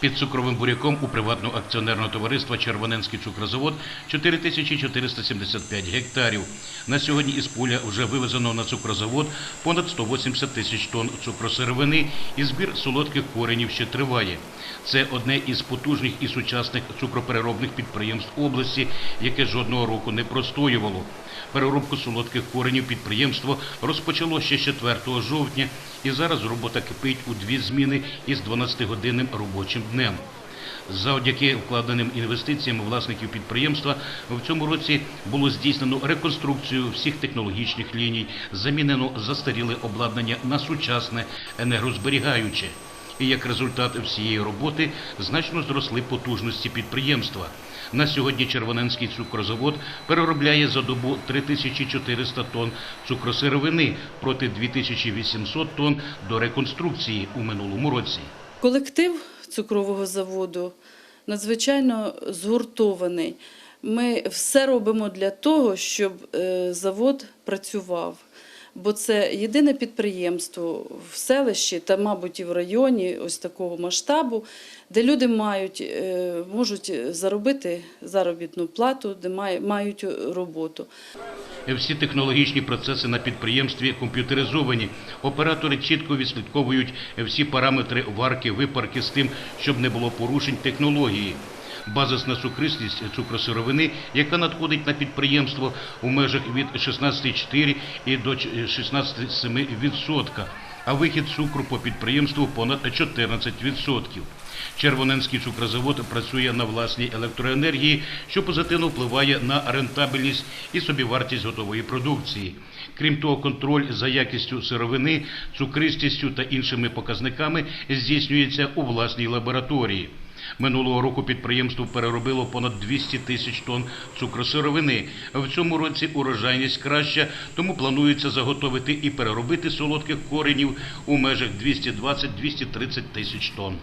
Під цукровим буряком у приватного акціонерного товариства Червоненський цукрозавод 4475 гектарів. На сьогодні із поля вже вивезено на цукрозавод понад 180 тисяч тонн цукросировини і збір солодких коренів ще триває. Це одне із потужних і сучасних цукропереробних підприємств області, яке жодного року не простоювало. Переробку солодких коренів підприємство розпочало ще 4 жовтня, і зараз робота кипить у дві зміни із 12-годинним робочим днем. Завдяки вкладеним інвестиціям власників підприємства в цьому році було здійснено реконструкцію всіх технологічних ліній, замінено застаріле обладнання на сучасне енергозберігаюче. І як результат всієї роботи значно зросли потужності підприємства. На сьогодні Червоненський цукрозавод переробляє за добу 3400 тонн цукросировини проти 2800 тонн до реконструкції у минулому році. Колектив цукрового заводу надзвичайно згуртований. Ми все робимо для того, щоб е, завод працював. Бо це єдине підприємство в селищі та, мабуть, і в районі ось такого масштабу, де люди мають, е, можуть заробити заробітну плату, де мають роботу. Всі технологічні процеси на підприємстві комп'ютеризовані. Оператори чітко відслідковують всі параметри варки, випарки з тим, щоб не було порушень технології. Базисна цукристість цукросировини, яка надходить на підприємство у межах від 16,4 і до 16,7%, а вихід цукру по підприємству понад 14%. Червоненський цукрозавод працює на власній електроенергії, що позитивно впливає на рентабельність і собівартість готової продукції. Крім того, контроль за якістю сировини, цукристістю та іншими показниками здійснюється у власній лабораторії. Минулого року підприємство переробило понад 200 тисяч тонн цукросировини. В цьому році урожайність краща, тому планується заготовити і переробити солодких коренів у межах 220-230 тисяч тонн.